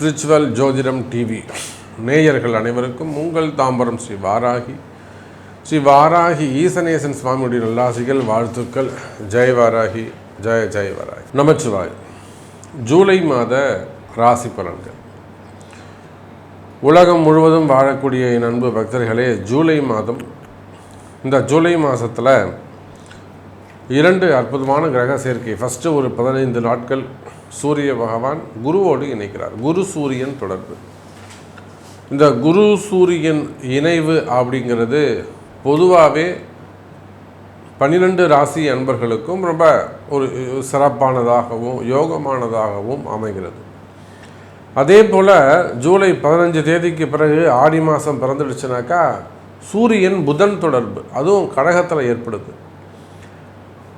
Spiritual ஜோதிடம் TV. நேயர்கள் அனைவருக்கும் உங்கள் தாம்பரம் ஸ்ரீ வாராகி. ஸ்ரீ வாராகி ஈசனேசன் சுவாமியுடைய நல்லாசிகள் வாழ்த்துக்கள். ஜெய் வாராகி ஜெய ஜெய வாராகி. நமச்சிவாய் ஜூலை மாத ராசி பலன்கள். உலகம் முழுவதும் வாழக்கூடிய என் அன்பு பக்தர்களே ஜூலை மாதம் இந்த ஜூலை மாதத்தில் இரண்டு அற்புதமான கிரக சேர்க்கை. ஃபஸ்ட்டு ஒரு பதினைந்து நாட்கள் சூரிய பகவான் குருவோடு இணைக்கிறார். குரு சூரியன் தொடர்பு. இந்த குரு சூரியன் இணைவு அப்படிங்கிறது பொதுவாகவே பன்னிரெண்டு ராசி அன்பர்களுக்கும் ரொம்ப ஒரு சிறப்பானதாகவும் யோகமானதாகவும் அமைகிறது. அதே போல் ஜூலை பதினஞ்சு தேதிக்கு பிறகு ஆடி மாதம் பிறந்துடுச்சுனாக்கா சூரியன் புதன் தொடர்பு. அதுவும் கடகத்தில் ஏற்படுது.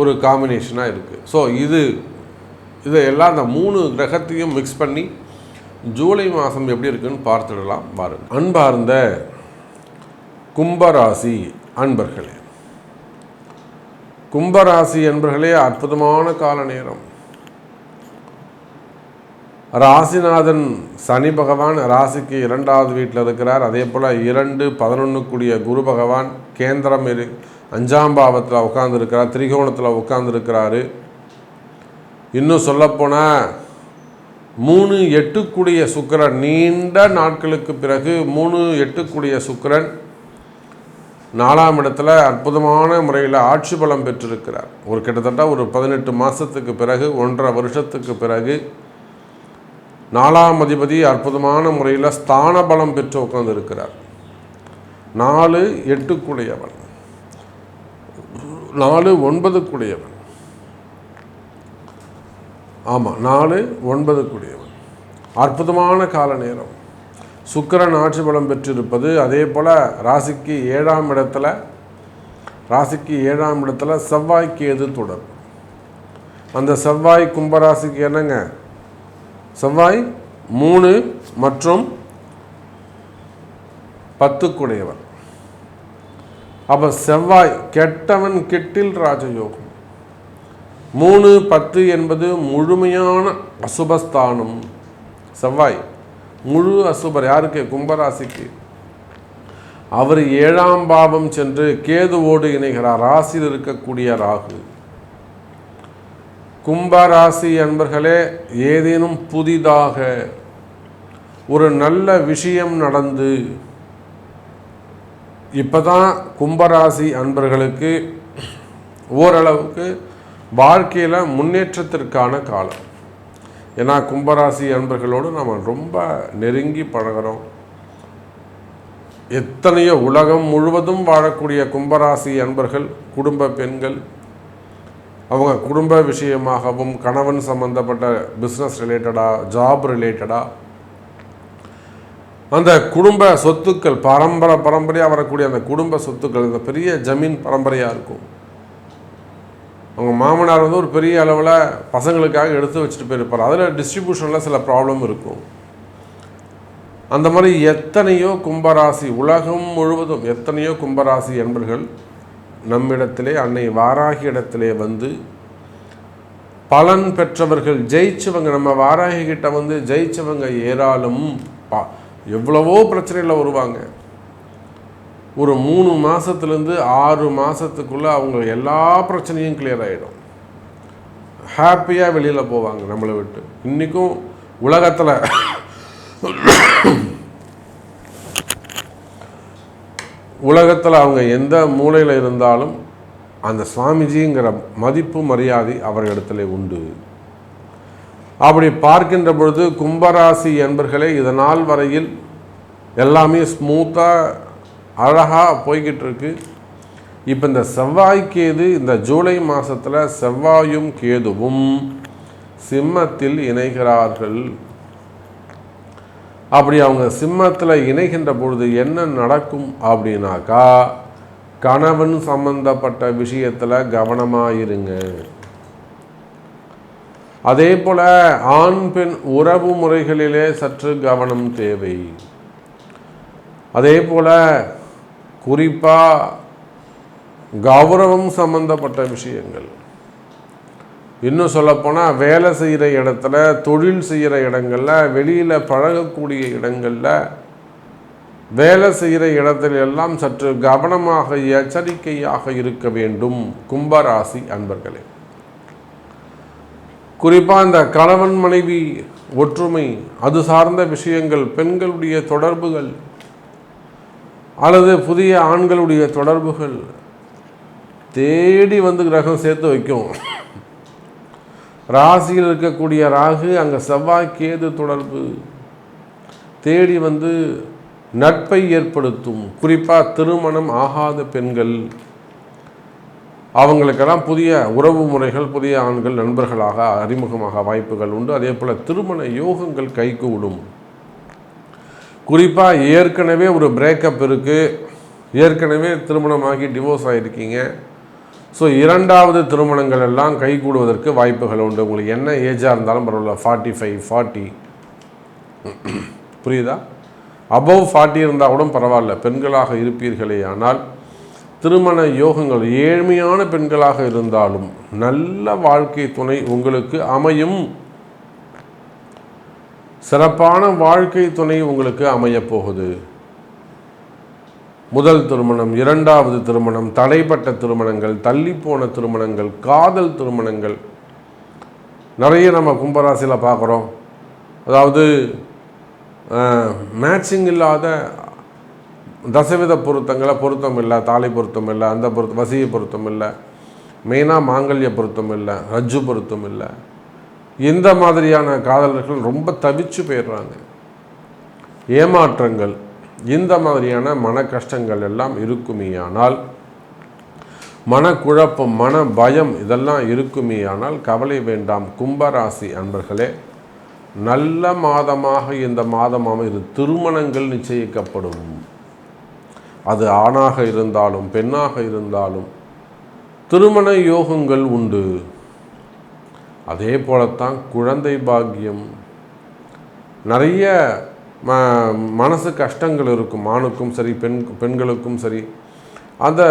ஒரு காம்பினேஷனாக இருக்குது ஸோ இது இதையெல்லாம் அந்த மூணு கிரகத்தையும் மிக்ஸ் பண்ணி ஜூலை மாதம் எப்படி இருக்குன்னு பார்த்துடலாம் பாருங்கள் அன்பார்ந்த கும்பராசி அன்பர்களே கும்பராசி அன்பர்களே அற்புதமான கால நேரம். ராசிநாதன் சனி பகவான் ராசிக்கு இரண்டாவது வீட்டில் இருக்கிறார். அதே போல் இரண்டு பதினொன்று கூடிய குரு பகவான் கேந்திரம் இரு அஞ்சாம் பாவத்தில் உட்காந்துருக்கிறார் திரிகோணத்தில் உட்காந்துருக்கிறாரு இன்னும் சொல்லப்போனால் மூணு எட்டுக்குடிய சுக்கரன் நீண்ட நாட்களுக்கு பிறகு மூணு எட்டுக்குடிய சுக்கரன் நாலாம் இடத்துல அற்புதமான முறையில் ஆட்சி பலம் பெற்றிருக்கிறார். ஒரு கிட்டத்தட்ட ஒரு பதினெட்டு மாதத்துக்கு பிறகு ஒன்றரை வருஷத்துக்கு பிறகு நாலாம் அதிபதி அற்புதமான முறையில் ஸ்தான பலம் பெற்று உட்கார்ந்துருக்கிறார். நாலு எட்டுக்குடையவன். நாலு ஒன்பதுக்குடையவன் ஆமாம் நாலு ஒன்பதுக்குடையவன் அற்புதமான கால நேரம். சுக்கரன் ஆட்சி பலம் பெற்றிருப்பது அதே போல் ராசிக்கு ஏழாம் இடத்துல ராசிக்கு ஏழாம் இடத்துல செவ்வாய்க்கு எது தொடர் அந்த செவ்வாய் கும்பராசிக்கு என்னங்க? செவ்வாய் மூணு மற்றும் பத்துக்குடையவர் அப்போ செவ்வாய் கெட்டவன் கெட்டில் ராஜயோகம். மூணு பத்து என்பது முழுமையான அசுபஸ்தானம். செவ்வாய் முழு அசுபர். யாருக்கு? கும்பராசிக்கு. அவர் ஏழாம் பாவம் சென்று கேதுவோடு இணைகிறார். ராசியில் இருக்கக்கூடிய ராகு. கும்பராசி அன்பர்களே ஏதேனும் புதிதாக ஒரு நல்ல விஷயம் நடந்து இப்போ தான் கும்பராசி அன்பர்களுக்கு ஓரளவுக்கு வாழ்க்கையில் முன்னேற்றத்திற்கான காலம். ஏன்னா கும்பராசி அன்பர்களோடு நம்ம ரொம்ப நெருங்கி பழகிறோம். எத்தனையோ உலகம் முழுவதும் வாழக்கூடிய கும்பராசி அன்பர்கள் குடும்ப பெண்கள் அவங்க குடும்ப விஷயமாகவும் கணவன் சம்மந்தப்பட்ட பிஸ்னஸ் ரிலேட்டடாக ஜாப் ரிலேட்டடாக அந்த குடும்ப சொத்துக்கள் பரம்பரை பரம்பரையாக வரக்கூடிய அந்த குடும்ப சொத்துக்கள் இந்த பெரிய ஜமீன் பரம்பரையாக இருக்கும். அவங்க மாமனார் வந்து ஒரு பெரிய அளவில் பசங்களுக்காக எடுத்து வச்சுட்டு போயிருப்பார். அதில் டிஸ்ட்ரிபியூஷனில் சில ப்ராப்ளம் இருக்கும். அந்த மாதிரி எத்தனையோ கும்பராசி உலகம் முழுவதும் எத்தனையோ கும்பராசி என்பர்கள் நம்மிடத்திலே அன்னை வாராகி இடத்திலே வந்து பலன் பெற்றவர்கள் ஜெயிச்சவங்க நம்ம வாராகி கிட்ட வந்து ஜெயிச்சவங்க ஏராளம் பா எவ்வளவோ பிரச்சனையில் வருவாங்க. ஒரு மூணு மாதத்துலேருந்து ஆறு மாதத்துக்குள்ளே அவங்க எல்லா பிரச்சனையும் கிளியர் ஆகிடும் ஹாப்பியாக வெளியில் போவாங்க நம்மளை விட்டு. இன்றைக்கும் உலகத்தில் உலகத்தில் அவங்க எந்த மூலையில் இருந்தாலும் அந்த சுவாமிஜிங்கிற மதிப்பு மரியாதை அவர்களிடத்துல உண்டு. அப்படி பார்க்கின்ற பொழுது கும்பராசி என்பர்களே இதனால் வரையில் எல்லாமே ஸ்மூத்தாக அழகாக போய்கிட்டு இருக்கு இப்போ இந்த செவ்வாய் கேது இந்த ஜூலை மாதத்தில் செவ்வாயும் கேதுவும் சிம்மத்தில் இணைகிறார்கள். அப்படி அவங்க சிம்மத்தில் இணைகின்ற பொழுது என்ன நடக்கும் அப்படின்னாக்கா கணவன் சம்பந்தப்பட்ட விஷயத்தில் கவனமாக இருங்க. அதே போல் ஆண் பெண் உறவு முறைகளிலே சற்று கவனம் தேவை. அதே போல் குறிப்பாக கௌரவம் சம்பந்தப்பட்ட விஷயங்கள். இன்னும் சொல்லப்போனால் வேலை செய்கிற இடத்துல தொழில் செய்கிற இடங்களில் வெளியில் பழகக்கூடிய இடங்களில் வேலை செய்கிற இடத்துல எல்லாம் சற்று கவனமாக எச்சரிக்கையாக இருக்க வேண்டும் கும்பராசி அன்பர்களே. குறிப்பாக இந்த கணவன் மனைவி ஒற்றுமை அது சார்ந்த விஷயங்கள் பெண்களுடைய தொடர்புகள் அல்லது புதிய ஆண்களுடைய தொடர்புகள் தேடி வந்து கிரகம் சேர்த்து வைக்கும். ராசியில் இருக்கக்கூடிய ராகு அங்கே செவ்வாய் கேது தொடர்பு தேடி வந்து நட்பை ஏற்படுத்தும். குறிப்பாக திருமணம் ஆகாத பெண்கள் அவங்களுக்கெல்லாம் புதிய உறவு முறைகள் புதிய ஆண்கள் நண்பர்களாக அறிமுகமாக வாய்ப்புகள் உண்டு. அதே போல் திருமண யோகங்கள் கைகூடும் குறிப்பாக ஏற்கனவே ஒரு பிரேக்கப் இருக்குது ஏற்கனவே திருமணமாகி டிவோர்ஸ் ஆகிருக்கீங்க ஸோ இரண்டாவது திருமணங்கள் எல்லாம் கைகூடுவதற்கு வாய்ப்புகள் உண்டு. உங்களுக்கு என்ன ஏஜாக இருந்தாலும் பரவாயில்ல. ஃபார்ட்டி ஃபைவ் ஃபார்ட்டி புரியுதா? அபவ் ஃபார்ட்டி இருந்தால் கூட பரவாயில்ல. பெண்களாக இருப்பீர்களே ஆனால் திருமண யோகங்கள் ஏழ்மையான பெண்களாக இருந்தாலும் நல்ல வாழ்க்கை துணை உங்களுக்கு அமையும். சிறப்பான வாழ்க்கை துணை உங்களுக்கு அமையப் போகுது. முதல் திருமணம் இரண்டாவது திருமணம் தடைப்பட்ட திருமணங்கள் தள்ளிப்போன திருமணங்கள் காதல் திருமணங்கள். நிறைய நம்ம கும்பராசியில் பார்க்குறோம். அதாவது மேட்சிங் இல்லாத தசவித பொருத்தங்களை பொருத்தம் இல்லை தாலி பொருத்தம் இல்லை அந்த பொருத்தம் வசிய பொருத்தம் இல்லை மெயினாக மாங்கல்ய பொருத்தம் இல்லை ரஜ்ஜு பொருத்தம் இல்லை. இந்த மாதிரியான காதலர்கள் ரொம்ப தவிச்சு போயிடுறாங்க. ஏமாற்றங்கள் இந்த மாதிரியான மன கஷ்டங்கள் எல்லாம் இருக்குமேயானால் மனக்குழப்பம் மன பயம் இதெல்லாம் இருக்குமேயானால் கவலை வேண்டாம் கும்பராசி அன்பர்களே. நல்ல மாதமாக இந்த மாதம் அமைது திருமணங்கள் நிச்சயிக்கப்படும். அது ஆணாக இருந்தாலும் பெண்ணாக இருந்தாலும் திருமண யோகங்கள் உண்டு. அதே போலத்தான் குழந்தை பாக்கியம். நிறைய ம மனசு கஷ்டங்கள் இருக்கும். ஆணுக்கும் சரி பெண் பெண்களுக்கும் சரி. அந்த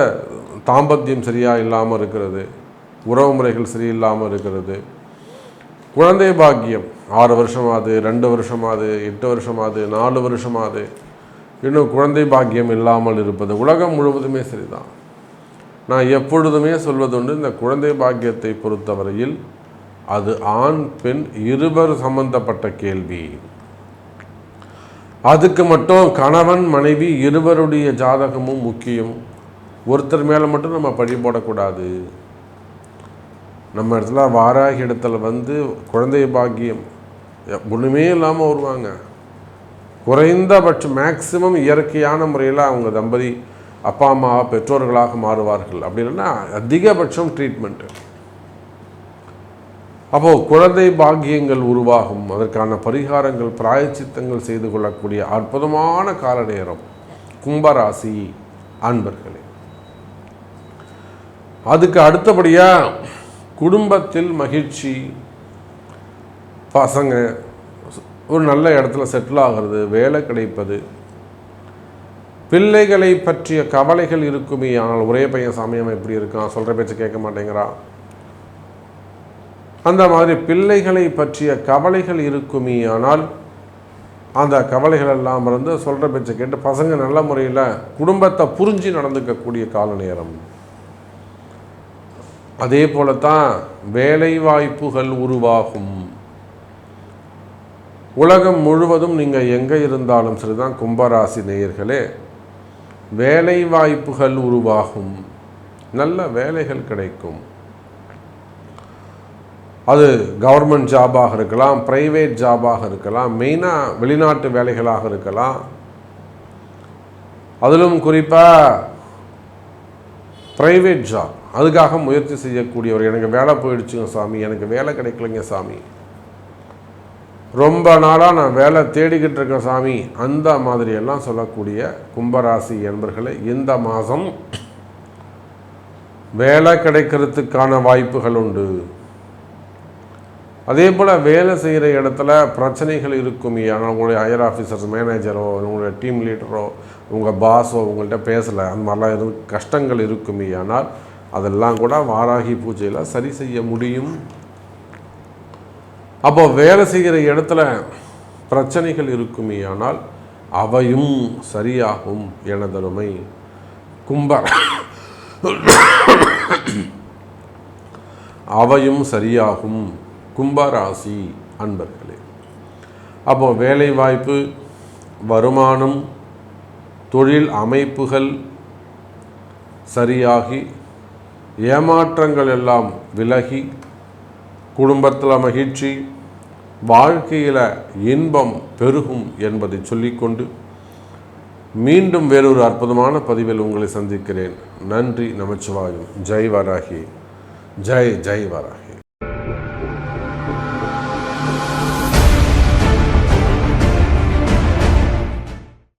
தாம்பத்தியம் சரியாக இல்லாமல் இருக்கிறது. உறவு முறைகள் சரியில்லாமல் இருக்கிறது. குழந்தை பாக்கியம். ஆறு வருஷமாது ரெண்டு வருஷமாது எட்டு வருஷமாது நாலு வருஷமாது. இன்னும் குழந்தை பாக்கியம் இல்லாமல் இருப்பது. உலகம் முழுவதுமே சரிதான். நான் எப்பொழுதுமே சொல்வதுண்டு இந்த குழந்தை பாக்கியத்தை பொறுத்தவரையில் அது ஆண் பெண் இருவர் சம்பந்தப்பட்ட கேள்வி. அதுக்கு மட்டும் கணவன் மனைவி இருவருடைய ஜாதகமும் முக்கியம். ஒருத்தர் மேலே மட்டும் நம்ம பழி போடக்கூடாது. நம்ம இடத்துல வாராகி இடத்துல வந்து குழந்தை பாக்கியம் ஒன்றுமே இல்லாமல் வருவாங்க. குறைந்தபட்சம் மேக்சிமம் இயற்கையான முறையில் அவங்க தம்பதி அப்பா அம்மா பெற்றோர்களாக மாறுவார்கள். அப்படி இல்லைன்னா அதிகபட்சம் ட்ரீட்மெண்ட்டு அப்போது குழந்தை பாக்கியங்கள் உருவாகும். அதற்கான பரிகாரங்கள் பிராயச்சித்தங்கள் செய்து கொள்ளக்கூடிய அற்புதமான கால நேரம் கும்பராசி அன்பர்களே. அதுக்கு அடுத்தபடியாக குடும்பத்தில் மகிழ்ச்சி. பசங்க ஒரு நல்ல இடத்துல செட்டில் ஆகிறது வேலை கிடைப்பது. பிள்ளைகளை பற்றிய கவலைகள் இருக்குமே ஆனால் ஒரே பையன் சமயம் எப்படி இருக்கான் சொல்கிற பேச்சு கேட்க மாட்டேங்கிறான் அந்த மாதிரி பிள்ளைகளை பற்றிய கவலைகள் இருக்குமே ஆனால் அந்த கவலைகள் எல்லாம் இருந்து சொல்கிற பேச்சை கேட்டு பசங்க நல்ல முறையில் குடும்பத்தை புரிஞ்சு நடந்துக்கக்கூடிய கால நேரம். அதே போலத்தான் வேலை வாய்ப்புகள் உருவாகும். உலகம் முழுவதும் நீங்கள் எங்கே இருந்தாலும் சரிதான் கும்பராசி நேயர்களே வேலை வாய்ப்புகள் உருவாகும். நல்ல வேலைகள் கிடைக்கும். அது கவர்மெண்ட் ஜாபாக இருக்கலாம் ப்ரைவேட் ஜாபாக இருக்கலாம் மெயினாக வெளிநாட்டு வேலைகளாக இருக்கலாம். அதிலும் குறிப்பாக ப்ரைவேட் ஜாப் அதுக்காக முயற்சி செய்யக்கூடியவர் எனக்கு வேலை போயிடுச்சுங்க சாமி எனக்கு வேலை கிடைக்கலைங்க சாமி. ரொம்ப நாளாக நான் வேலை தேடிக்கிட்டு இருக்கேன் சாமி. அந்த மாதிரியெல்லாம் சொல்லக்கூடிய கும்பராசி என்பர்களை இந்த மாதம் வேலை கிடைக்கிறதுக்கான வாய்ப்புகள் உண்டு. அதே போல் வேலை செய்கிற இடத்துல பிரச்சனைகள் இருக்கும். ஆனால் உங்களுடைய ஹையர் ஆஃபீஸர்ஸ் மேனேஜரோ உங்களுடைய டீம் லீடரோ உங்கள் பாஸோ உங்கள்கிட்ட பேசலை. அந்த மாதிரிலாம் எதுவும் கஷ்டங்கள் இருக்குமே. ஆனால் அதெல்லாம் கூட வாராகி பூஜையில் சரி செய்ய முடியும். அப்போ வேலை செய்கிற இடத்துல பிரச்சனைகள் இருக்குமே ஆனால் அவையும் சரியாகும் எனதருமை கும்ப அவையும் சரியாகும் கும்பராசி அன்பர்களே. அப்போ வேலை வாய்ப்பு வருமானம் தொழில் அமைப்புகள் சரியாகி ஏமாற்றங்கள் எல்லாம் விலகி குடும்பத்தில் மகிழ்ச்சி வாழ்க்கையில் இன்பம் பெருகும் என்பதை சொல்லிக்கொண்டு மீண்டும் வேறொரு அற்புதமான பதிவில் உங்களை சந்திக்கிறேன். நன்றி நமச்சிவாயும். ஜெய் வராகி. ஜெய் ஜெய் வராகி.